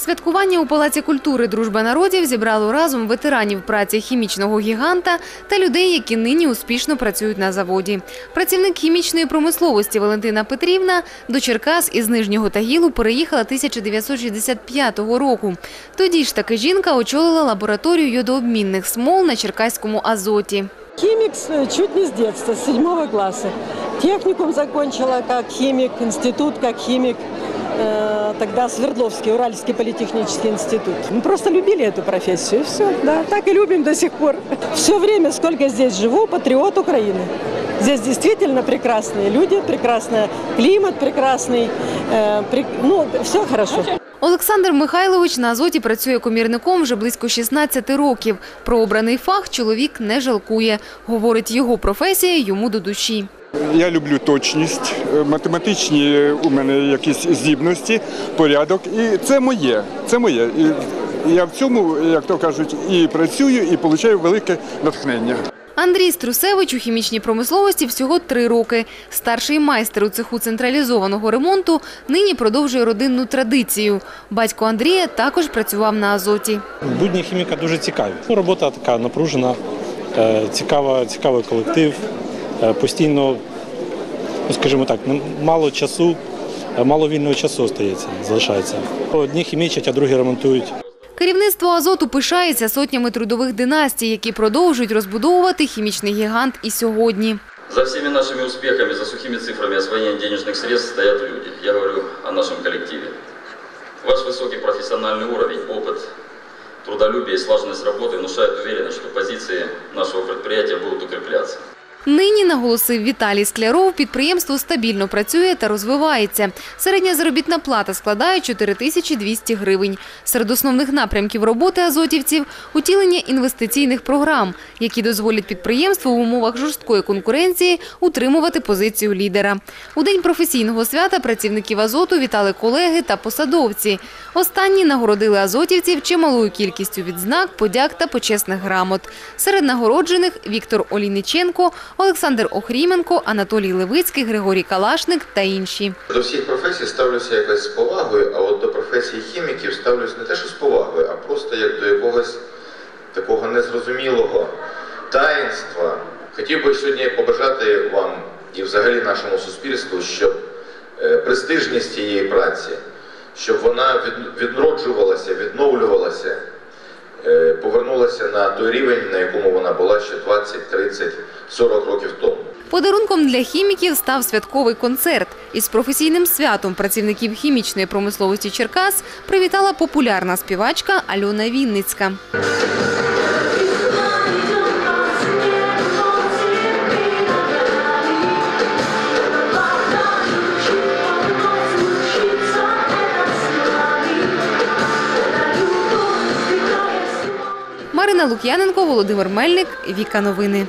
Святкування у Палаці культури Дружба народів зібрало разом ветеранів праці хімічного гіганта та людей, які нині успішно працюють на заводі. Працівник хімічної промисловості Валентина Петрівна до Черкас із Нижнього Тагілу переїхала 1965 року. Тоді ж таки жінка очолила лабораторію йодообмінних смол на Черкаському азоті. Химик чуть не с детства, с седьмого класса. Техникум закончила как химик, институт как химик. Э, Тогда Свердловский, Уральский политехнический институт. Мы просто любили эту профессию, все, да, так и любим до сих пор. Все время, сколько здесь живу, патриот Украины. Здесь действительно прекрасные люди, прекрасный климат, прекрасный, э, прек- ну, все хорошо. Олександр Михайлович на азоті працює комірником вже близько 16 років. Про обраний фах чоловік не жалкує. Говорить, його професія йому до душі. Я люблю точність, е, математичні е, у мене якісь здібності, порядок. І це моє. Це моє. І я в цьому, як то кажуть, і працюю, і отримую велике натхнення. Андрій Струсевич у хімічній промисловості всього три роки. Старший майстер у цеху централізованого ремонту нині продовжує родинну традицію. Батько Андрія також працював на азоті. Будні хіміка дуже цікаві. Ну, Робота така напружена, е, цікава, цікавий колектив. е, Постійно, ну, скажімо так, мало часу, е, мало вільного часу остається, залишається. Одні хімічать, а другі ремонтують. Керівництво азоту пишається сотнями трудових династій, які продовжують розбудовувати хімічний гігант і сьогодні. За всеми нашими успехами, за сухими цифрами освоения денежных средств стоят люди. Я говорю о нашем коллективе. Ваш высокий профессиональный уровень, опыт, трудолюбие и слаженность работы внушают уверенность, что позиции нашего предприятия будут укрепляться. Нині, наголосив Віталій Скляров, підприємство стабільно працює та розвивається. Середня заробітна плата складає 4200 гривень. Серед основних напрямків роботи азотівців – утілення інвестиційних програм, які дозволять підприємству в умовах жорсткої конкуренції утримувати позицію лідера. У день професійного свята працівників азоту вітали колеги та посадовці. Останні нагородили азотівців чималою кількістю відзнак, подяк та почесних грамот. Серед нагороджених – Віктор Олійниченко, Олександр Охріменко, Анатолій Левицький, Григорій Калашник та інші. До всіх професій ставлюся якось з повагою, а от до професії хіміків ставлюсь не те, що з повагою, а просто як до якогось такого незрозумілого таїнства. Хотів би сьогодні побажати вам і взагалі нашому суспільству, щоб е, престижність цієї праці, щоб вона від- відроджувалася, відновлювалася, е, повернулася на той рівень, на якому вона була ще 20, 30, 40 років тому. Подарунком для хіміків став святковий концерт. Із професійним святом працівників хімічної промисловості Черкас привітала популярна співачка Альона Вінницька. Марина Лук'яненко, Володимир Мельник, Віка Новини.